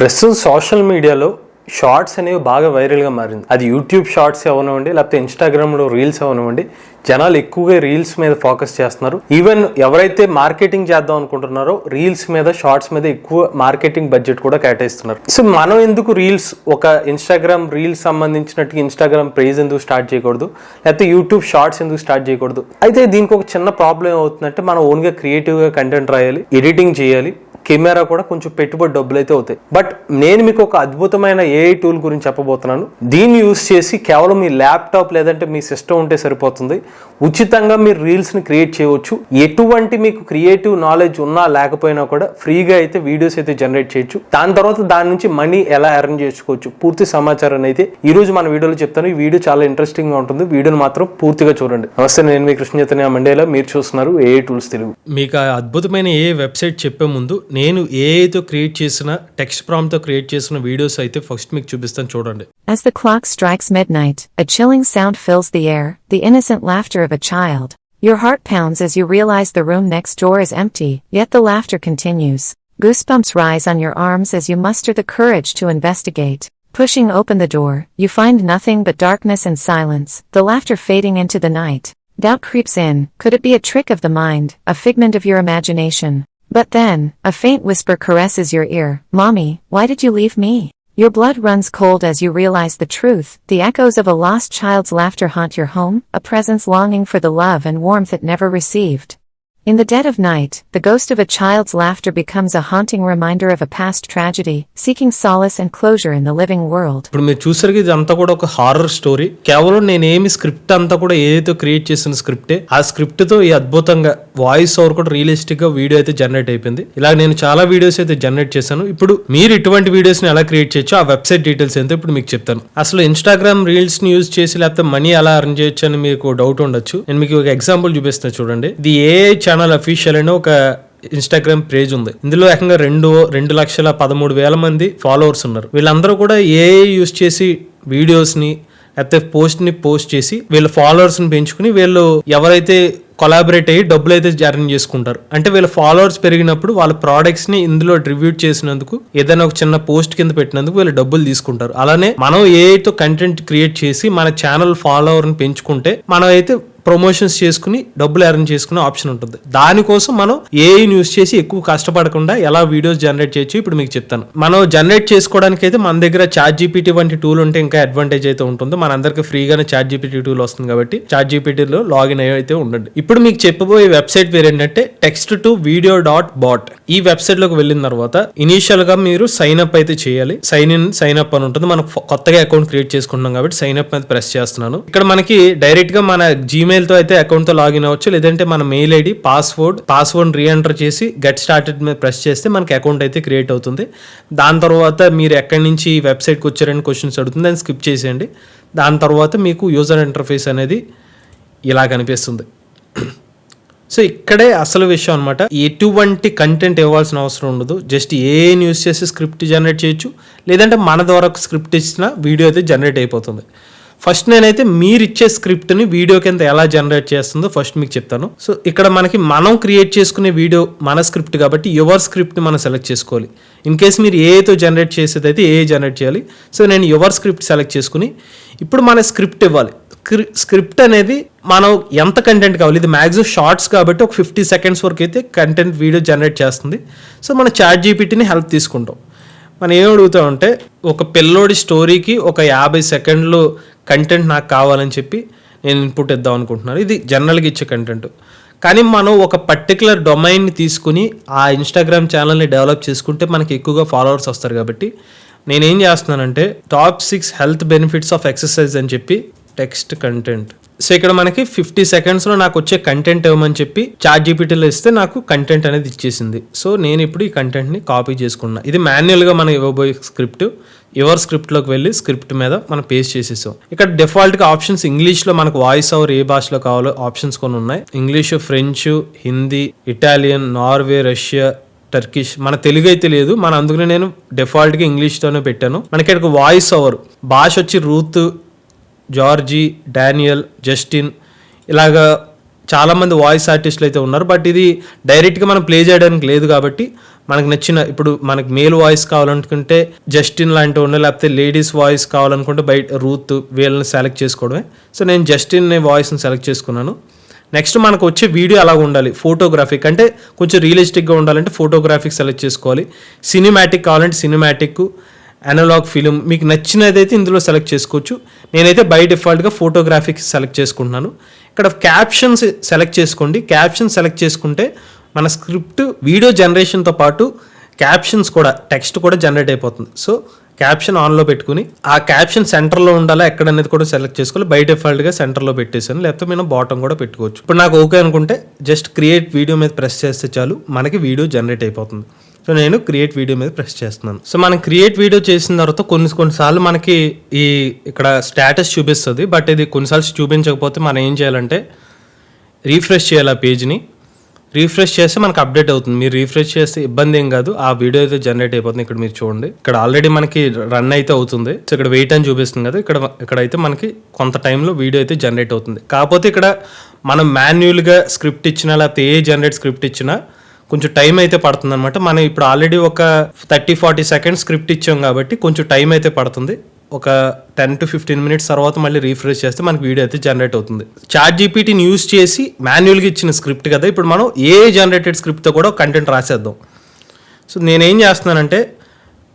ప్రస్తుతం సోషల్ మీడియాలో షార్ట్స్ అనేవి బాగా వైరల్గా మారింది. అది యూట్యూబ్ షార్ట్స్ అవనివ్వండి లేకపోతే ఇన్స్టాగ్రామ్లో రీల్స్ అవనివ్వండి జనాలు ఎక్కువగా రీల్స్ మీద ఫోకస్ చేస్తున్నారు. ఈవెన్ ఎవరైతే మార్కెటింగ్ చేద్దాం అనుకుంటున్నారో రీల్స్ మీద షార్ట్స్ మీద ఎక్కువ మార్కెటింగ్ బడ్జెట్ కూడా కేటాయిస్తున్నారు. సో మనం ఎందుకు రీల్స్ ఒక ఇన్స్టాగ్రామ్ రీల్స్ సంబంధించినట్టు ఇన్స్టాగ్రామ్ పేజ్ ఎందుకు స్టార్ట్ చేయకూడదు లేకపోతే యూట్యూబ్ షార్ట్స్ ఎందుకు స్టార్ట్ చేయకూడదు? అయితే దీనికి ఒక చిన్న ప్రాబ్లం అవుతుందంటే మనం ఓన్గా క్రియేటివ్గా కంటెంట్ రాయాలి ఎడిటింగ్ చేయాలి కెమెరా కూడా కొంచెం పెట్టుబడి డబ్బులు అయితే అవుతాయి. బట్ నేను మీకు ఒక అద్భుతమైన ఏఐ టూల్ గురించి చెప్పబోతున్నాను. దీన్ని యూస్ చేసి కేవలం మీ ల్యాప్టాప్ లేదంటే మీ సిస్టమ్ ఉంటే సరిపోతుంది. ఉచితంగా మీరు రీల్స్ని క్రియేట్ చేయవచ్చు. ఎటువంటి మీకు క్రియేటివ్ నాలెడ్జ్ ఉన్నా లేకపోయినా కూడా ఫ్రీగా అయితే వీడియోస్ అయితే జనరేట్ చేయొచ్చు. దాని తర్వాత దాని నుంచి మనీ ఎలా ఎర్న్ చేసుకోవచ్చు? పూర్తి సమాచారాన్ని అయితే ఈ రోజు మన వీడియోలో చెప్తాను. ఈ వీడియో చాలా ఇంట్రెస్టింగ్గా ఉంటుంది. వీడియోని మాత్రం పూర్తిగా చూడండి. నమస్తే నేను మీ కృష్ణ చైతన్య మండేలా. మీరు చూస్తున్నారు ఏఐ టూల్స్ తెలుగు. మీకు అద్భుతమైన ఏ వెబ్సైట్ చెప్పే ముందు నేను ఏఐతో క్రియేట్ చేసిన టెక్స్ట్ ప్రామ్తో క్రియేట్ చేసిన వీడియోస్ అయితే ఫస్ట్ మీకు చూపిస్తాను చూడండి As the clock strikes midnight, a chilling sound fills the air, the innocent laughter of a child. Your heart pounds as you realize the room next door is empty, yet the laughter continues. Goosebumps rise on your arms as you muster the courage to investigate. Pushing open the door, you find nothing but darkness and silence, the laughter fading into the night. Doubt creeps in, could it be a trick of the mind, a figment of your imagination? But then, a faint whisper caresses your ear, Mommy, why did you leave me? Your blood runs cold as you realize the truth. The echoes of a lost child's laughter haunt your home, a presence longing for the love and warmth it never received. In the dead of night, the ghost of a child's laughter becomes a haunting reminder of a past tragedy, seeking solace and closure in the living world. ఇప్పుడు మీరు చూసారు ఇది అంతా కూడా ఒక horror story కేవలం నేనేమి script అంతా కూడా ఏదైతే క్రియేట్ చేసిన స్క్రిప్టే ఆ స్క్రిప్ట్తో ఈ అద్భుతంగా వాయిస్ ఓవర్ కూడా రియలిస్టిక్గా వీడియో అయితే జనరేట్ అయిపోయింది. ఇలా నేను చాలా వీడియోస్ అయితే జనరేట్ చేశాను. ఇప్పుడు మీరు ఇటువంటి వీడియోస్ని ఎలా క్రియేట్ చేయొచ్చు ఆ వెబ్సైట్ డీటెయిల్స్ ఏంటో ఇప్పుడు మీకు చెప్తాను. అసలు ఇన్స్టాగ్రామ్ రీల్స్ని యూజ్ చేసి లేకపోతే మనీ ఎలా అర్న్ చేయొచ్చు అని మీకు డౌట్ ఉండొచ్చు. నేను మీకు ఒక ఎగ్జాంపుల్ చూపిస్తాను చూడండి. ఇది ఏ ఛానల్ అఫీషియల్ అని ఒక ఇన్స్టాగ్రామ్ పేజ్ ఉంది. ఇందులో ఏకంగా రెండు రెండు లక్షల పదమూడు వేల మంది ఫాలోవర్స్ ఉన్నారు. వీళ్ళందరూ కూడా ఏఐ యూస్ చేసి వీడియోస్ని లేకపోతే పోస్ట్ని పోస్ట్ చేసి వీళ్ళ ఫాలోవర్స్ని పెంచుకుని వీళ్ళు ఎవరైతే కొలాబరేట్ అయ్యి డబ్బులు అయితే అర్న్ చేసుకుంటారు. అంటే వీళ్ళ ఫాలోవర్స్ పెరిగినప్పుడు వాళ్ళ ప్రోడక్ట్స్ని ని ఇందులో రివ్యూట్ చేసినందుకు ఏదైనా ఒక చిన్న పోస్ట్ కింద పెట్టినందుకు వీళ్ళు డబ్బులు తీసుకుంటారు. అలానే మనం ఏఐతో కంటెంట్ క్రియేట్ చేసి మన ఛానల్ ఫాలోవర్ని పెంచుకుంటే మనం అయితే ప్రమోషన్స్ చేసుకుని డబ్బులు ఎర్న్ చేసుకునే ఆప్షన్ ఉంటుంది. దానికోసం మనం ఏ యూస్ చేసి ఎక్కువ కష్టపడకుండా ఎలా వీడియోస్ జనరేట్ చేయొచ్చు ఇప్పుడు మీకు చెప్తాను. మనం జనరేట్ చేసుకోవడానికి అయితే మన దగ్గర చాట్ జీపీటీ వంటి టూల్ ఉంటే ఇంకా అడ్వాంటేజ్ అయితే ఉంటుంది. మనందరికీ ఫ్రీగానే చాట్ జీపీటీ టూల్ వస్తుంది కాబట్టి చాట్ జీపీటీలో లాగిన్ అయ్యి అయితే ఉండండి. ఇప్పుడు మీకు చెప్పబోయే వెబ్సైట్ పేరు ఏంటంటే text to video dot bot ఈ వెబ్సైట్లోకి వెళ్ళిన తర్వాత ఇనీషియల్గా మీరు సైన్ అప్ అయితే చేయాలి. సైన్ ఇన్ సైన్ అప్ అని ఉంటుంది. మనం కొత్తగా అకౌంట్ క్రియేట్ చేసుకుంటున్నాం కాబట్టి సైన్ అప్ మీద ప్రెస్ చేస్తున్నాను. ఇక్కడ మనకి డైరెక్ట్గా మన జీమెయిల్ తో అయితే అకౌంట్తో లాగిన్ అవ్వచ్చు. లేదంటే మన mail ID password password reenter చేసి గెట్ స్టార్టెడ్ మీద ప్రెస్ చేస్తే మనకి అకౌంట్ అయితే క్రియేట్ అవుతుంది. దాని తర్వాత మీరు ఎక్కడి నుంచి వెబ్సైట్కి వచ్చారని క్వశ్చన్స్ అడుగుతుంది. దాన్ని స్కిప్ చేసేయండి. దాని తర్వాత మీకు యూజర్ ఇంటర్ఫేస్ అనేది ఇలా కనిపిస్తుంది. సో ఇక్కడే అసలు విషయం అనమాట ఎటువంటి కంటెంట్ ఇవ్వాల్సిన అవసరం ఉండదు. జస్ట్ ఏ న్యూస్ చేసి స్క్రిప్ట్ జనరేట్ చేయొచ్చు. లేదంటే మన ద్వారా స్క్రిప్ట్ ఇచ్చిన వీడియో అయితే జనరేట్ అయిపోతుంది. ఫస్ట్ నేనైతే మీరు ఇచ్చే స్క్రిప్ట్ని వీడియో కింద ఎలా జనరేట్ చేస్తుందో ఫస్ట్ మీకు చెప్తాను. సో ఇక్కడ మనకి మనం క్రియేట్ చేసుకునే వీడియో మన స్క్రిప్ట్ కాబట్టి యువర్ స్క్రిప్ట్ని మనం సెలెక్ట్ చేసుకోవాలి. ఇన్ కేస్ మీరు ఏతో జనరేట్ చేసేది అయితే ఏ జనరేట్ చేయాలి. సో నేను యువర్ స్క్రిప్ట్ సెలెక్ట్ చేసుకుని ఇప్పుడు మన స్క్రిప్ట్ ఇవ్వాలి. స్క్రిప్ట్ అనేది మనం ఎంత కంటెంట్ కావాలి? ఇది మ్యాక్సిమం షార్ట్స్ కాబట్టి ఒక ఫిఫ్టీ సెకండ్స్ వరకు అయితే కంటెంట్ వీడియో జనరేట్ చేస్తుంది. సో మన చాట్ జీపీటీని హెల్ప్ తీసుకుంటాం. మనం ఏం అడుగుతామంటే ఒక పిల్లోడి స్టోరీకి ఒక యాభై సెకండ్లు కంటెంట్ నాకు కావాలని చెప్పి నేను ఇన్పుట్ ఇద్దాం అనుకుంటున్నాను. ఇది జనరల్గా ఇచ్చే కంటెంట్ కానీ మనం ఒక పర్టికులర్ డొమైన్ని తీసుకుని ఆ ఇన్స్టాగ్రామ్ ఛానల్ని డెవలప్ చేసుకుంటే మనకి ఎక్కువగా ఫాలోవర్స్ వస్తారు కాబట్టి నేనేం చేస్తున్నానంటే top six health benefits of exercise అని చెప్పి టెక్స్ట్ కంటెంట్ సో ఇక్కడ మనకి ఫిఫ్టీ సెకండ్స్లో నాకు వచ్చే కంటెంట్ ఇవ్వమని చెప్పి చాట్ జీపీటీలో ఇస్తే నాకు కంటెంట్ అనేది ఇచ్చేసింది. సో నేను ఇప్పుడు ఈ కంటెంట్ని కాపీ చేసుకున్నా. ఇది మాన్యువల్గా మనం ఇవ్వబోయే స్క్రిప్ట్ యువర్ స్క్రిప్ట్లోకి వెళ్ళి స్క్రిప్ట్ మీద మనం పేస్ట్ చేసేసాం. ఇక్కడ డిఫాల్ట్గా ఆప్షన్స్ ఇంగ్లీష్లో మనకు వాయిస్ ఓవర్ ఏ భాషలో కావాలో ఆప్షన్స్ కొన్ని ఉన్నాయి. English French Hindi Italian Norway Russia Turkish మన తెలుగు అయితే లేదు. మన అందుకనే నేను డిఫాల్ట్గా ఇంగ్లీష్తోనే పెట్టాను. మనకి ఇక్కడ వాయిస్ ఓవర్ భాష వచ్చి రూత్ జార్జీ డానియల్ జస్టిన్ ఇలాగా చాలామంది వాయిస్ ఆర్టిస్టులు అయితే ఉన్నారు. బట్ ఇది డైరెక్ట్గా మనం ప్లే చేయడానికి లేదు కాబట్టి మనకు నచ్చిన ఇప్పుడు మనకు మేల్ వాయిస్ కావాలనుకుంటే జస్టిన్ లాంటి ఉన్న లేకపోతే లేడీస్ వాయిస్ కావాలనుకుంటే బయట రూత్ వీళ్ళని సెలెక్ట్ చేసుకోవడమే. సో నేను జస్టిన్ వాయిస్ని సెలెక్ట్ చేసుకున్నాను. నెక్స్ట్ మనకు వచ్చే వీడియో అలా ఉండాలి. ఫోటోగ్రాఫిక్ అంటే కొంచెం రియలిస్టిక్గా ఉండాలంటే ఫోటోగ్రాఫిక్ సెలెక్ట్ చేసుకోవాలి. సినిమాటిక్ కావాలంటే సినిమాటిక్ అనలాగ్ ఫిలిం మీకు నచ్చినది అయితే ఇందులో సెలెక్ట్ చేసుకోవచ్చు. నేనైతే బై డిఫాల్ట్గా ఫోటోగ్రాఫిక్ సెలెక్ట్ చేసుకుంటున్నాను. ఇక్కడ క్యాప్షన్స్ సెలెక్ట్ చేసుకోండి. క్యాప్షన్ సెలెక్ట్ చేసుకుంటే మన స్క్రిప్ట్ వీడియో జనరేషన్తో పాటు క్యాప్షన్స్ కూడా టెక్స్ట్ కూడా జనరేట్ అయిపోతుంది. సో క్యాప్షన్ ఆన్లో పెట్టుకుని ఆ క్యాప్షన్ సెంటర్లో ఉండాలా ఎక్కడ అనేది కూడా సెలెక్ట్ చేసుకోవాలి. బై డిఫాల్ట్గా సెంటర్లో పెట్టేసాను లేకపోతే మేము బాటమ్ కూడా పెట్టుకోవచ్చు. ఇప్పుడు నాకు ఓకే అనుకుంటే జస్ట్ క్రియేట్ వీడియో మీద ప్రెస్ చేస్తే చాలు మనకి వీడియో జనరేట్ అయిపోతుంది. సో నేను క్రియేట్ వీడియో మీద ప్రెస్ చేస్తున్నాను. సో మనం క్రియేట్ వీడియో చేసిన తర్వాత కొన్ని కొన్నిసార్లు మనకి ఈ ఇక్కడ స్టేటస్ చూపిస్తుంది బట్ ఇది కొన్నిసార్లు చూపించకపోతే మనం ఏం చేయాలంటే రీఫ్రెష్ చేయాలి ఆ పేజ్ని రీఫ్రెష్ చేస్తే మనకు అప్డేట్ అవుతుంది. మీరు రీఫ్రెష్ చేస్తే ఇబ్బంది ఏం కాదు. ఆ వీడియో అయితే జనరేట్ అయిపోతుంది. ఇక్కడ మీరు చూడండి. ఇక్కడ ఆల్రెడీ మనకి రన్ అయితే అవుతుంది. సో ఇక్కడ వెయిట్ అని చూపిస్తుంది కదా. ఇక్కడ ఇక్కడ అయితే మనకి కొంత టైంలో వీడియో అయితే జనరేట్ అవుతుంది. కాకపోతే ఇక్కడ మనం మాన్యువల్గా స్క్రిప్ట్ ఇచ్చినా లేకపోతే ఏ జనరేట్ స్క్రిప్ట్ ఇచ్చినా కొంచెం టైం అయితే పడుతుంది అనమాట మనం ఇప్పుడు ఆల్రెడీ ఒక థర్టీ ఫార్టీ సెకండ్స్ స్క్రిప్ట్ ఇచ్చాం కాబట్టి కొంచెం టైం అయితే పడుతుంది. ఒక టెన్ టు ఫిఫ్టీన్ మినిట్స్ తర్వాత మళ్ళీ రీఫ్రెష్ చేస్తే మనకి వీడియో అయితే జనరేట్ అవుతుంది. చాట్ జీపీటీని యూస్ చేసి మాన్యువల్గా ఇచ్చిన స్క్రిప్ట్ కదా. ఇప్పుడు మనం ఏ జనరేటెడ్ స్క్రిప్ట్తో కూడా కంటెంట్ రాసేద్దాం. సో నేనేం చేస్తున్నానంటే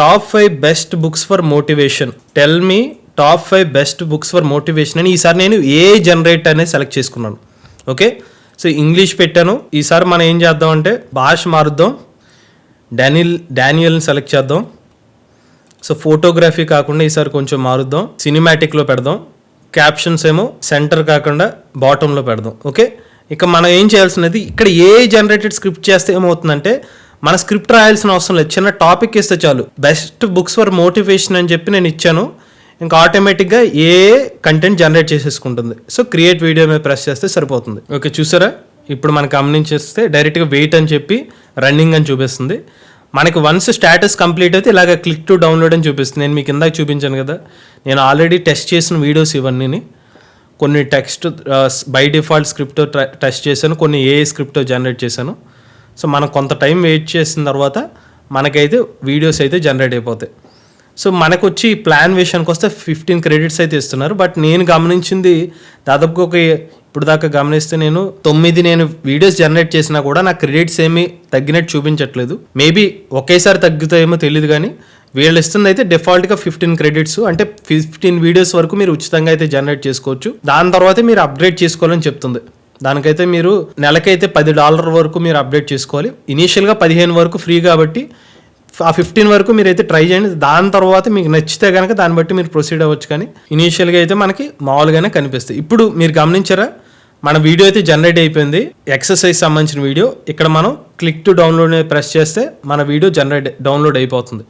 top five best books for motivation tell me top five best books for motivation అని ఈసారి నేను ఏ జనరేట్ అనేది సెలెక్ట్ చేసుకున్నాను. ఓకే సో ఇంగ్లీష్ పెట్టాను. ఈసారి మనం ఏం చేద్దాం అంటే భాష మారుద్దాం. డానియల్ డానియల్ని సెలెక్ట్ చేద్దాం. సో ఫోటోగ్రఫీ కాకుండా ఈసారి కొంచెం మారుద్దాం. సినిమాటిక్లో పెడదాం. క్యాప్షన్స్ ఏమో సెంటర్ కాకుండా బాటంలో పెడదాం. ఓకే? ఇక మనం ఏం చేయాల్సినది ఇక్కడ ఏ జనరేటెడ్ స్క్రిప్ట్ చేస్తే ఏమవుతుందంటే మన స్క్రిప్ట్ రాయాల్సిన అవసరం లేదు. చిన్న టాపిక్ ఇస్తే చాలు. బెస్ట్ బుక్స్ ఫర్ మోటివేషన్ అని చెప్పి నేను ఇచ్చాను. ఇంకా ఆటోమేటిక్గా ఏ కంటెంట్ జనరేట్ చేసేసుకుంటుంది. సో క్రియేట్ వీడియో మీద ప్రెస్ చేస్తే సరిపోతుంది. ఓకే చూసారా? ఇప్పుడు మనకు గమనించేస్తే డైరెక్ట్గా వెయిట్ అని చెప్పి రన్నింగ్ అని చూపిస్తుంది. మనకి వన్స్ స్టేటస్ కంప్లీట్ అయితే ఇలాగ క్లిక్ టు డౌన్లోడ్ అని చూపిస్తుంది. నేను మీకు ఇందాక చూపించాను కదా. నేను ఆల్రెడీ టెస్ట్ చేసిన వీడియోస్ ఇవన్నీ కొన్ని text by default script test చేశాను. కొన్ని ఏ స్క్రిప్ట్ జనరేట్ చేశాను. సో మనం కొంత టైం వెయిట్ చేసిన తర్వాత మనకైతే వీడియోస్ అయితే జనరేట్ అయిపోతాయి. సో మనకు వచ్చి ప్లాన్ విషయానికి వస్తే ఫిఫ్టీన్ క్రెడిట్స్ అయితే ఇస్తున్నారు. బట్ నేను గమనించింది దాదాపుగా ఒక ఇప్పుడు దాకా గమనిస్తే నేను తొమ్మిది నేను వీడియోస్ జనరేట్ చేసినా కూడా నా క్రెడిట్స్ ఏమీ తగ్గినట్టు చూపించట్లేదు. మేబీ ఒకేసారి తగ్గుతాయేమో తెలియదు కానీ వీళ్ళు ఇస్తుంది అయితే డిఫాల్ట్గా ఫిఫ్టీన్ క్రెడిట్స్. అంటే ఫిఫ్టీన్ వీడియోస్ వరకు మీరు ఉచితంగా అయితే జనరేట్ చేసుకోవచ్చు. దాని తర్వాత మీరు అప్గ్రేడ్ చేసుకోవాలని చెప్తుంది. దానికైతే మీరు నెలకైతే పది డాలర్ వరకు మీరు అప్డేట్ చేసుకోవాలి. ఇనీషియల్గా పదిహేను వరకు ఫ్రీ కాబట్టి ఆ ఫిఫ్టీన్ వరకు మీరు అయితే ట్రై చేయండి. దాని తర్వాత మీకు నచ్చితే కనుక దాన్ని బట్టి మీరు ప్రొసీడ్ అవ్వచ్చు. కానీ ఇనీషియల్గా అయితే మనకి మామూలుగానే కనిపిస్తాయి. ఇప్పుడు మీరు గమనించారా? మన వీడియో అయితే జనరేట్ అయిపోయింది. ఎక్సర్సైజ్ సంబంధించిన వీడియో ఇక్కడ మనం క్లిక్ టు డౌన్లోడ్ ప్రెస్ చేస్తే మన వీడియో జనరేట్ డౌన్లోడ్ అయిపోతుంది.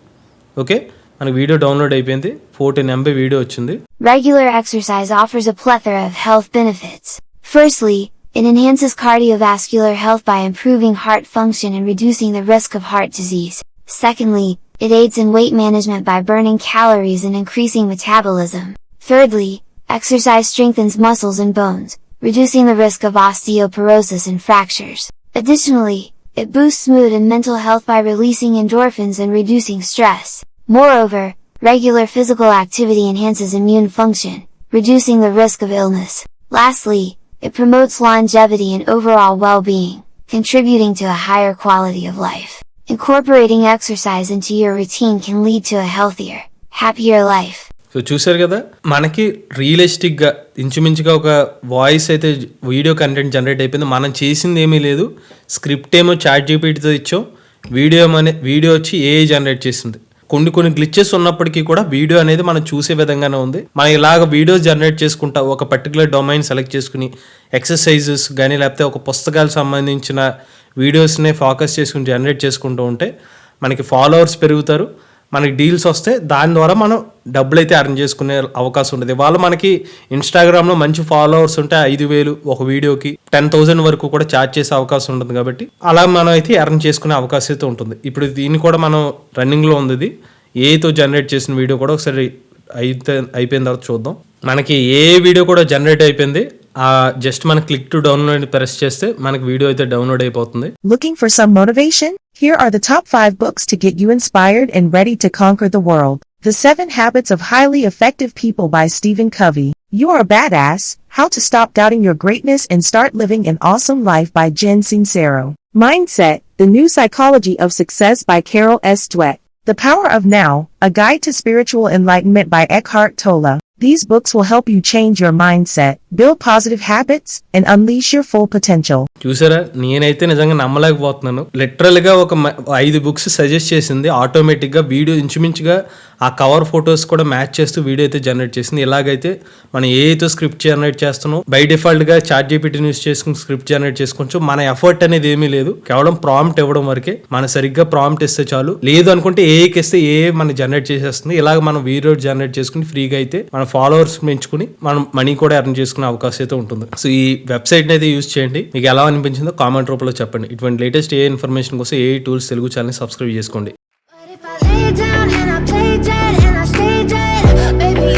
ఓకే మన వీడియో డౌన్లోడ్ అయిపోయింది. ఫోర్టీన్ ఎంబీ వీడియో వచ్చింది. Regular exercise offers a plethora of health benefits. Firstly, it enhances cardiovascular health by improving heart function and reducing the risk of heart disease. Secondly, it aids in weight management by burning calories and increasing metabolism. Thirdly, exercise strengthens muscles and bones, reducing the risk of osteoporosis and fractures. Additionally, it boosts mood and mental health by releasing endorphins and reducing stress. Moreover, regular physical activity enhances immune function, reducing the risk of illness. Lastly, it promotes longevity and overall well-being, contributing to a higher quality of life. Incorporating exercise into your routine can lead to a healthier, happier life. So చూసారు కదా? మనకి రియలిస్టిక్గా ఇంచుమించుగా ఒక voice అయితే video content generate అయిపోయింది. మనం చేసింది ఏమీ లేదు. స్క్రిప్ట్ ఏమో చాట్ జీపీటీతో ఇచ్చాం. వీడియో అనే వీడియో వచ్చి ఏ జనరేట్ చేసింది కొన్ని కొన్ని గ్లిచెస్ ఉన్నప్పటికీ కూడా వీడియో అనేది మనం చూసే విధంగానే ఉంది. మనం ఇలాగ వీడియోస్ జనరేట్ చేసుకుంటా ఒక పర్టికులర్ డొమైన్ సెలెక్ట్ చేసుకుని ఎక్సర్సైజెస్ కానీ లేకపోతే ఒక పుస్తకాలకు సంబంధించిన వీడియోస్నే ఫోకస్ చేసుకుని జనరేట్ చేసుకుంటూ ఉంటే మనకి ఫాలోవర్స్ పెరుగుతారు మనకి డీల్స్ వస్తే దాని ద్వారా మనం డబ్బులు అయితే అర్న్ చేసుకునే అవకాశం ఉంటుంది వాళ్ళు మనకి ఇన్స్టాగ్రామ్లో మంచి ఫాలోవర్స్ ఉంటే ఐదు వేలు ఒక వీడియోకి టెన్ థౌజండ్ వరకు కూడా ఛార్జ్ చేసే అవకాశం ఉంటుంది కాబట్టి అలా మనం అయితే అర్న్ చేసుకునే అవకాశం అయితే ఉంటుంది. ఇప్పుడు దీన్ని కూడా మనం రన్నింగ్లో ఉంది ఏతో జనరేట్ చేసిన వీడియో కూడా ఒకసారి అయితే అయిపోయిన తర్వాత చూద్దాం. మనకి ఏ వీడియో కూడా జనరేట్ అయిపోయింది జస్ట్ మన క్లిక్ టు డౌన్లోడ్ ప్రెస్ చేస్తే మనకి వీడియో అయితే డౌన్లోడ్ అయిపోతుంది Looking for some motivation? Here are the top 5 books to get you inspired and ready to conquer the world. The 7 Habits of Highly Effective People by Stephen Covey. You are a badass. How to Stop Doubting Your Greatness and Start Living an Awesome Life by Jen Sincero. Mindset, The New Psychology of Success by Carol S. Dweck. The Power of Now, A Guide to Spiritual Enlightenment by Eckhart Tolle. These books will help you change your mindset, build positive habits, and unleash your full potential. చూసారా నేనైతే నిజంగా నమ్మలేకపోతున్నాను లిటరల్గా ఒక ఐదు books suggest చేసింది ఆటోమేటిక్గా video ఇంచుమించుగా ఆ కవర్ ఫొటోస్ కూడా మ్యాచ్ చేస్తూ వీడియో అయితే జనరేట్ చేసింది. ఇలాగైతే మనం ఏ అయితే స్క్రిప్ట్ జనరేట్ చేస్తున్నాం బై డిఫాల్ట్గా చార్ట్ జీపీటీ యూస్ చేసుకుని స్క్రిప్ట్ జనరేట్ చేసుకోవచ్చు. మన ఎఫర్ట్ అనేది ఏమీ లేదు. కేవలం ప్రాంప్ట్ ఇవ్వడం వరకే మన సరిగ్గా ప్రాంప్ట్ ఇస్తే చాలు. లేదు అనుకుంటే ఏకి ఇస్తే ఏ మన జనరేట్ చేసేస్తుంది. ఇలాగ మనం వీడియో జనరేట్ చేసుకుని ఫ్రీగా అయితే మన ఫాలోవర్స్ పెంచుకుని మనం మనీ కూడా ఎర్న్ చేసుకునే అవకాశం అయితే ఉంటుంది. సో ఈ వెబ్సైట్ అయితే యూస్ చేయండి. మీకు ఎలా అనిపించిందో కామెంట్ రూపంలో చెప్పండి. ఇటువంటి లేటెస్ట్ ఏ ఇన్ఫర్మేషన్ కోసం AI tools Telugu channel subscribe చేసుకోండి. dead and I stay dead. Baby,